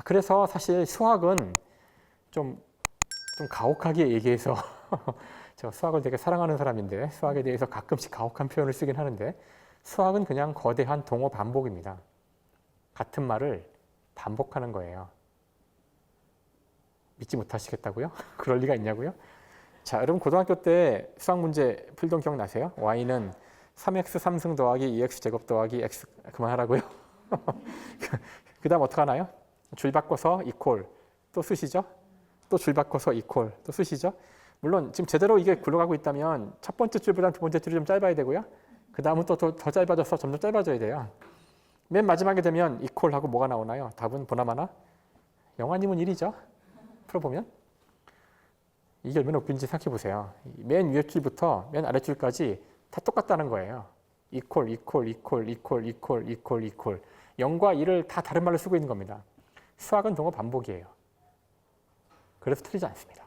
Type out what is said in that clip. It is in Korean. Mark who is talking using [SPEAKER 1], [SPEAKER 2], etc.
[SPEAKER 1] 자, 그래서 사실 수학은 좀, 좀 가혹하게 얘기해서 제가 수학을 되게 사랑하는 사람인데 수학에 대해서 가끔씩 가혹한 표현을 쓰긴 하는데 수학은 그냥 거대한 동어 반복입니다. 같은 말을 반복하는 거예요. 믿지 못하시겠다고요? 그럴 리가 있냐고요? 자, 여러분 고등학교 때 수학 문제 풀던 기억나세요? y는 3x 3승 더하기 2x 제곱 더하기 x 그만하라고요? 그 다음 어떡하나요? 줄 바꿔서 이퀄 또 쓰시죠? 또 줄 바꿔서 이퀄 또 쓰시죠? 물론 지금 제대로 이게 굴러가고 있다면 첫 번째 줄보다 두 번째 줄이 좀 짧아야 되고요. 그 다음은 또더 짧아져서 점점 짧아져야 돼요. 맨 마지막에 되면 이퀄 하고 뭐가 나오나요? 답은 보나마나 영화님은 1이죠. 풀어보면 이게 얼마나 웃긴지 생각해 보세요. 맨 위에 줄부터 맨 아래 줄까지 다 똑같다는 거예요. 이퀄, 이퀄, 이퀄, 이퀄, 이퀄, 이퀄, 이퀄. 0과 1을 다 다른 말로 쓰고 있는 겁니다. 수학은 동어 반복이에요. 그래서 틀리지 않습니다.